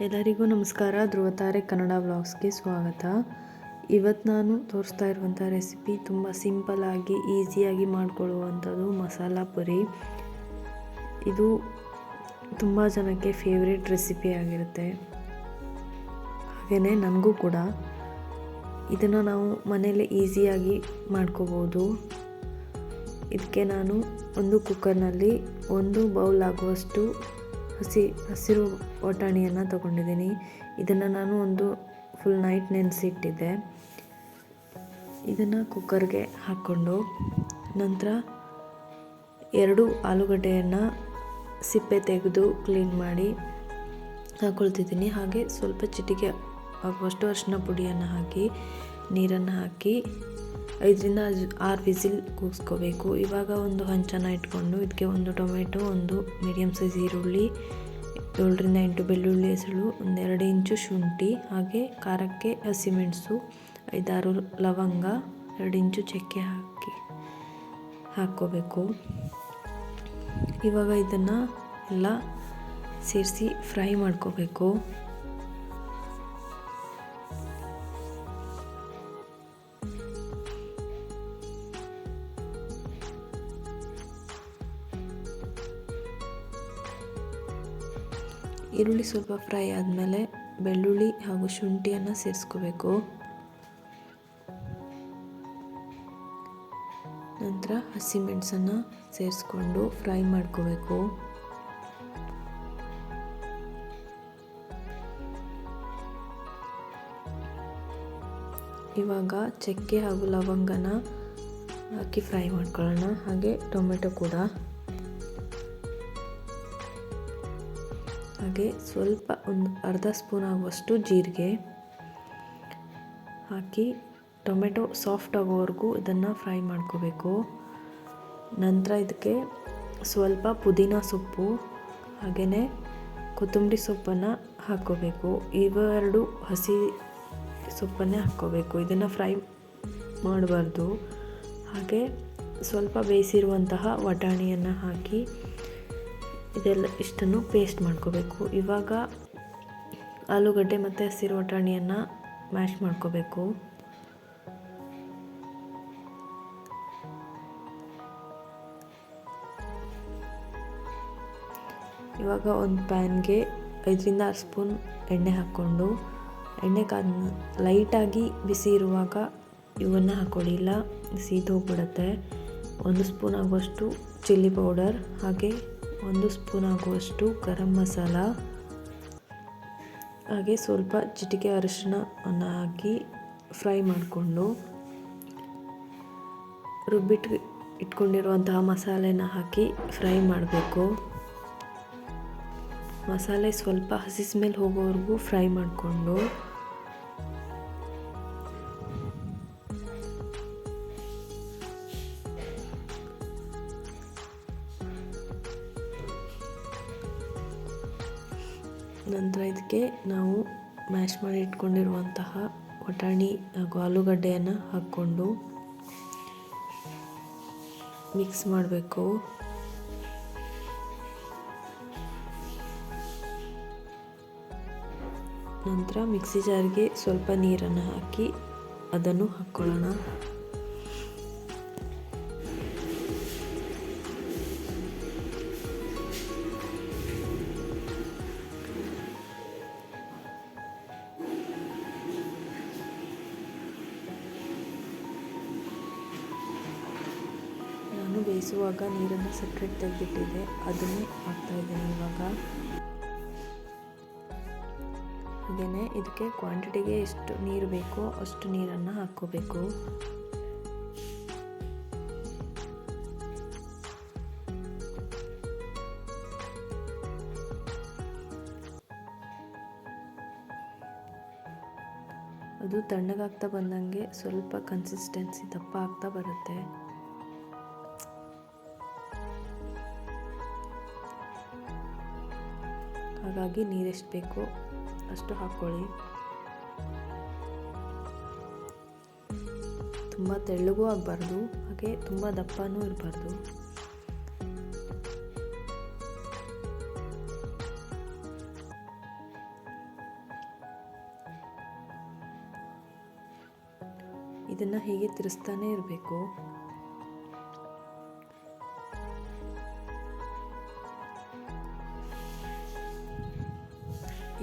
ಎಲ್ಲರಿಗೂ ನಮಸ್ಕಾರ. ಧ್ರುವತಾರೆ ಕನ್ನಡ ವ್ಲಾಗ್ಸ್ಗೆ ಸ್ವಾಗತ. ಇವತ್ತು ನಾನು ತೋರಿಸ್ತಾ ಇರುವಂಥ ರೆಸಿಪಿ ತುಂಬ ಸಿಂಪಲ್ಲಾಗಿ ಈಸಿಯಾಗಿ ಮಾಡಿಕೊಳ್ಳುವಂಥದ್ದು ಮಸಾಲ ಪುರಿ. ಇದು ತುಂಬ ಜನಕ್ಕೆ ಫೇವ್ರೇಟ್ ರೆಸಿಪಿ ಆಗಿರುತ್ತೆ. ಹಾಗೆಯೇ ನನಗೂ ಕೂಡ. ಇದನ್ನು ನಾವು ಮನೇಲಿ ಈಸಿಯಾಗಿ ಮಾಡ್ಕೋಬೋದು. ಇದಕ್ಕೆ ನಾನು ಒಂದು ಕುಕ್ಕರ್ನಲ್ಲಿ ಒಂದು ಬೌಲ್ ಆಗುವಷ್ಟು ಹಸಿ ಹಸಿರು ಬಟಾಣಿಯನ್ನು ತಗೊಂಡಿದ್ದೀನಿ. ಇದನ್ನು ನಾನು ಒಂದು ಫುಲ್ ನೈಟ್ ನೆನೆಸಿಟ್ಟಿದ್ದೆ. ಇದನ್ನು ಕುಕ್ಕರ್ಗೆ ಹಾಕ್ಕೊಂಡು ನಂತರ ಎರಡು ಆಲೂಗಡ್ಡೆಯನ್ನು ಸಿಪ್ಪೆ ತೆಗೆದು ಕ್ಲೀನ್ ಮಾಡಿ ಹಾಕ್ಕೊಳ್ತಿದ್ದೀನಿ ಹಾಗೆ ಸ್ವಲ್ಪ ಚಿಟಿಕೆ, ಆಗುವಷ್ಟು ಅರಿಶಿನ ಪುಡಿಯನ್ನು ಹಾಕಿ, ನೀರನ್ನು ಹಾಕಿ ಐದರಿಂದ ಆರು ವಿಸಿಲ್ ಕೂಗಿಸ್ಕೋಬೇಕು. ಇವಾಗ ಒಂದು ಹಂಚನ ಇಟ್ಕೊಂಡು ಇದಕ್ಕೆ ಒಂದು ಟೊಮೆಟೊ, ಒಂದು ಮೀಡಿಯಮ್ ಸೈಜ್ ಈರುಳ್ಳಿ, ಏಳರಿಂದ ಎಂಟು ಬೆಳ್ಳುಳ್ಳಿ ಹೆಸಳು, ಒಂದೆರಡು ಇಂಚು ಶುಂಠಿ, ಹಾಗೆ ಖಾರಕ್ಕೆ ಹಸಿಮೆಣಸು, ಐದಾರು ಲವಂಗ, ಎರಡು ಇಂಚು ಚಕ್ಕೆ ಹಾಕಿ ಹಾಕ್ಕೋಬೇಕು. ಇವಾಗ ಇದನ್ನು ಎಲ್ಲ ಸೇರಿಸಿ ಫ್ರೈ ಮಾಡ್ಕೋಬೇಕು. ಈರುಳ್ಳಿ ಸ್ವಲ್ಪ ಫ್ರೈ ಆದಮೇಲೆ ಬೆಳ್ಳುಳ್ಳಿ ಹಾಗೂ ಶುಂಠಿಯನ್ನು ಸೇರಿಸ್ಕೋಬೇಕು. ನಂತರ ಹಸಿಮೆಣಸನ್ನು ಸೇರಿಸ್ಕೊಂಡು ಫ್ರೈ ಮಾಡ್ಕೋಬೇಕು. ಇವಾಗ ಚಕ್ಕೆ ಹಾಗೂ ಲವಂಗನ ಹಾಕಿ ಫ್ರೈ ಮಾಡ್ಕೊಳ್ಳೋಣ. ಹಾಗೆ ಟೊಮೆಟೊ ಕೂಡ. ಹಾಗೆ ಸ್ವಲ್ಪ ಒಂದು ಅರ್ಧ ಸ್ಪೂನ್ ಆಗುವಷ್ಟು ಜೀರಿಗೆ ಹಾಕಿ ಟೊಮೆಟೊ ಸಾಫ್ಟ್ ಆಗೋವರೆಗೂ ಇದನ್ನು ಫ್ರೈ ಮಾಡ್ಕೋಬೇಕು. ನಂತರ ಇದಕ್ಕೆ ಸ್ವಲ್ಪ ಪುದೀನ ಸೊಪ್ಪು ಹಾಗೆಯೇ ಕೊತ್ತಂಬರಿ ಸೊಪ್ಪನ್ನು ಹಾಕ್ಕೋಬೇಕು. ಇವೆರಡು ಹಸಿ ಸೊಪ್ಪನ್ನೇ ಹಾಕ್ಕೋಬೇಕು. ಇದನ್ನು ಫ್ರೈ ಮಾಡಬಾರ್ದು. ಹಾಗೆ ಸ್ವಲ್ಪ ಬೇಯಿಸಿರುವಂತಹ ವಟಾಣಿಯನ್ನು ಹಾಕಿ ಇದೆಲ್ಲ ಇಷ್ಟನ್ನು ಪೇಸ್ಟ್ ಮಾಡ್ಕೋಬೇಕು. ಇವಾಗ ಆಲೂಗಡ್ಡೆ ಮತ್ತು ಹಸಿರು ವಟಾಣಿಯನ್ನು ಮ್ಯಾಶ್ ಮಾಡ್ಕೋಬೇಕು. ಇವಾಗ ಒಂದು ಪ್ಯಾನ್ಗೆ ಐದರಿಂದ ಆರು ಸ್ಪೂನ್ ಎಣ್ಣೆ ಹಾಕ್ಕೊಂಡು, ಎಣ್ಣೆ ಕಾದ ಲೈಟಾಗಿ ಬಿಸಿ ಇರುವಾಗ ಇವನ್ನು ಹಾಕ್ಕೊಳ್ಳಿ ಇಲ್ಲ ಸೀದೋಗ್ಬಿಡುತ್ತೆ ಒಂದು ಸ್ಪೂನ್ ಆಗುವಷ್ಟು ಚಿಲ್ಲಿ ಪೌಡರ್ ಹಾಗೆ ಒಂದು ಸ್ಪೂನ್ ಆಗುವಷ್ಟು ಗರಂ ಮಸಾಲ. ಹಾಗೆ ಸ್ವಲ್ಪ ಚಿಟಿಕೆ ಅರಿಶಿಣವನ್ನು ಹಾಕಿ ಫ್ರೈ ಮಾಡಿಕೊಂಡು ರುಬ್ಬಿಟ್ಟು ಇಟ್ಕೊಂಡಿರುವಂತಹ ಮಸಾಲೆನ ಹಾಕಿ ಫ್ರೈ ಮಾಡಬೇಕು. ಮಸಾಲೆ ಸ್ವಲ್ಪ ಹಸಿ ಸ್ಮೆಲ್ ಹೋಗೋವರೆಗೂ ಫ್ರೈ ಮಾಡಿಕೊಂಡು ನಂತರ ಇದಕ್ಕೆ ನಾವು ಮ್ಯಾಶ್ ಮಾಡಿ ಇಟ್ಕೊಂಡಿರುವಂತಹ ಬಟಾಣಿ ಹಾಗೂ ಆಲೂಗಡ್ಡೆಯನ್ನು ಹಾಕ್ಕೊಂಡು ಮಿಕ್ಸ್ ಮಾಡಬೇಕು. ನಂತರ ಮಿಕ್ಸಿ ಜಾರ್ಗೆ ಸ್ವಲ್ಪ ನೀರನ್ನು ಹಾಕಿ ಅದನ್ನು ಹಾಕ್ಕೊಳ್ಳೋಣ. ಬೇಯಿಸುವಾಗ ನೀರನ್ನು ಸಪ್ರೇಟ್ ತೆಗೆದಿಟ್ಟಿದ್ದೆ ಅದನ್ನೇ ಹಾಕ್ತಾಯಿದ್ದೀನಿ ಇವಾಗ. ಹಾಗೆಯೇ ಇದಕ್ಕೆ ಕ್ವಾಂಟಿಟಿಗೆ ಎಷ್ಟು ನೀರು ಬೇಕೋ ಅಷ್ಟು ನೀರನ್ನು ಹಾಕ್ಕೋಬೇಕು. ಅದು ತಣ್ಣಗಾಗ್ತಾ ಬಂದಂಗೆ ಸ್ವಲ್ಪ ಕನ್ಸಿಸ್ಟೆನ್ಸಿ ದಪ್ಪ ಆಗ್ತಾ ಬರುತ್ತೆ. ಹಾಗಾಗಿ ನೀರೆಷ್ಟು ಬೇಕು ಅಷ್ಟು ಹಾಕ್ಕೊಳ್ಳಿ. ತುಂಬ ತೆಳ್ಳಗೂ ಆಗಬಾರ್ದು, ಹಾಗೆ ತುಂಬ ದಪ್ಪನೂ ಇರಬಾರ್ದು. ಇದನ್ನು ಹೀಗೆ ತಿರುಸ್ತಾನೆ ಇರಬೇಕು.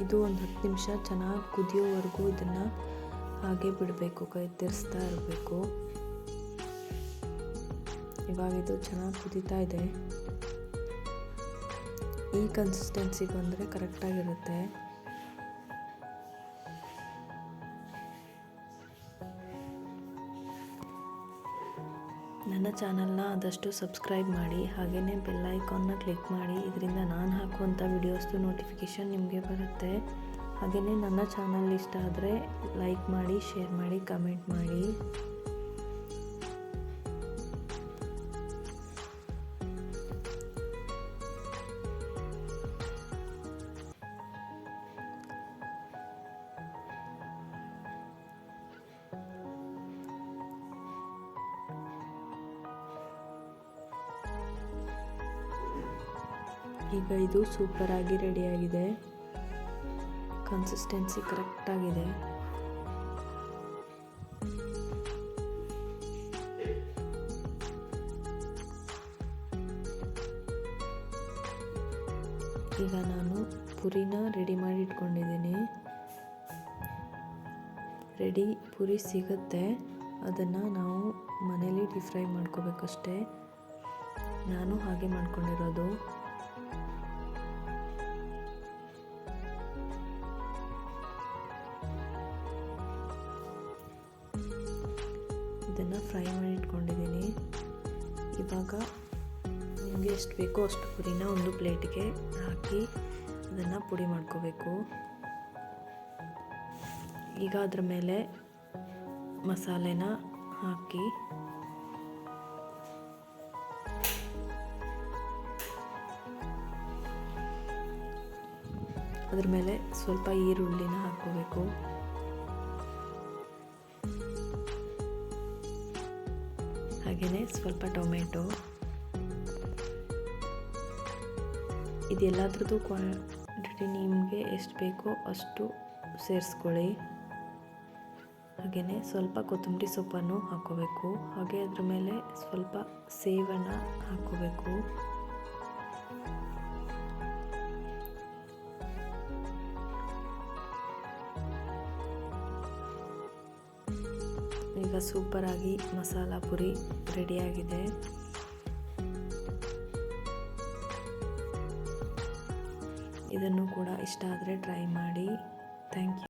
ಇದು ಒಂದು ಹತ್ತು ನಿಮಿಷ ಚೆನ್ನಾಗಿ ಕುದಿಯೋವರೆಗೂ ಇದನ್ನು ಹಾಗೆ ಬಿಡಬೇಕು, ಕೈ ತಿರ್ಸ್ತಾ ಇರಬೇಕು. ಇವಾಗ ಇದು ಚೆನ್ನಾಗಿ ಕುದೀತಾ ಇದೆ. ಈ ಕನ್ಸಿಸ್ಟೆನ್ಸಿ ಬಂದರೆ ಕರೆಕ್ಟಾಗಿರುತ್ತೆ ನನ್ನ ಚಾನಲ್ನ ಆದಷ್ಟು ಸಬ್ಸ್ಕ್ರೈಬ್ ಮಾಡಿ, ಹಾಗೆಯೇ ಬೆಲ್ ಐಕಾನ್ನ ಕ್ಲಿಕ್ ಮಾಡಿ, ಇದರಿಂದ ನಾನು ಹಾಕುವಂಥ ವಿಡಿಯೋಸ್ದು ನೋಟಿಫಿಕೇಷನ್ ನಿಮಗೆ ಬರುತ್ತೆ. ಹಾಗೆಯೇ ನನ್ನ ಚಾನಲ್ ಇಷ್ಟ ಆದರೆ ಲೈಕ್ ಮಾಡಿ, ಶೇರ್ ಮಾಡಿ, ಕಮೆಂಟ್ ಮಾಡಿ. ಈಗ ಇದು ಸೂಪರಾಗಿ ರೆಡಿಯಾಗಿದೆ ಕನ್ಸಿಸ್ಟೆನ್ಸಿ ಕರೆಕ್ಟಾಗಿದೆ ಈಗ ನಾನು ಪುರಿನ ರೆಡಿ ಮಾಡಿ ಇಟ್ಕೊಂಡಿದ್ದೀನಿ. ರೆಡಿ ಪುರಿ ಸಿಗುತ್ತೆ. ಅದನ್ನು ನಾವು ಮನೇಲಿ ಡೀಪ್ ಫ್ರೈ ಮಾಡ್ಕೋಬೇಕಷ್ಟೇ. ನಾನು ಹಾಗೆ ಮಾಡ್ಕೊಂಡಿರೋದು. ಇದನ್ನು ಫ್ರೈ ಮಾಡಿ ಇಟ್ಕೊಂಡಿದ್ದೀನಿ ಇವಾಗ ನಿಮಗೆ ಎಷ್ಟು ಬೇಕೋ ಅಷ್ಟು ಪುರಿನ ಒಂದು ಪ್ಲೇಟ್ಗೆ ಹಾಕಿ ಅದನ್ನು ಪುಡಿ ಮಾಡ್ಕೋಬೇಕು. ಈಗ ಅದ್ರ ಮೇಲೆ ಮಸಾಲೆನ ಹಾಕಿ ಅದ್ರ ಮೇಲೆ ಸ್ವಲ್ಪ ಈರುಳ್ಳಿನ ಹಾಕ್ಕೋಬೇಕು. ಹಾಗೆಯೇ ಸ್ವಲ್ಪ ಟೊಮೆಟೊ. ಇದೆಲ್ಲದ್ರದ್ದು ಕ್ವಾಂಟಿಟಿ ನಿಮಗೆ ಎಷ್ಟು ಬೇಕೋ ಅಷ್ಟು ಸೇರಿಸ್ಕೊಳ್ಳಿ. ಹಾಗೆಯೇ ಸ್ವಲ್ಪ ಕೊತ್ತಂಬರಿ ಸೊಪ್ಪನ್ನು ಹಾಕೋಬೇಕು ಹಾಗೆ ಅದ್ರ ಮೇಲೆ ಸ್ವಲ್ಪ ಸೇವನ್ನು ಹಾಕೋಬೇಕು ಈಗ ಸೂಪರಾಗಿ ಮಸಾಲ ಪುರಿ ರೆಡಿಯಾಗಿದೆ. ಇದನ್ನು ಕೂಡ ಇಷ್ಟ ಆದರೆ ಟ್ರೈ ಮಾಡಿ.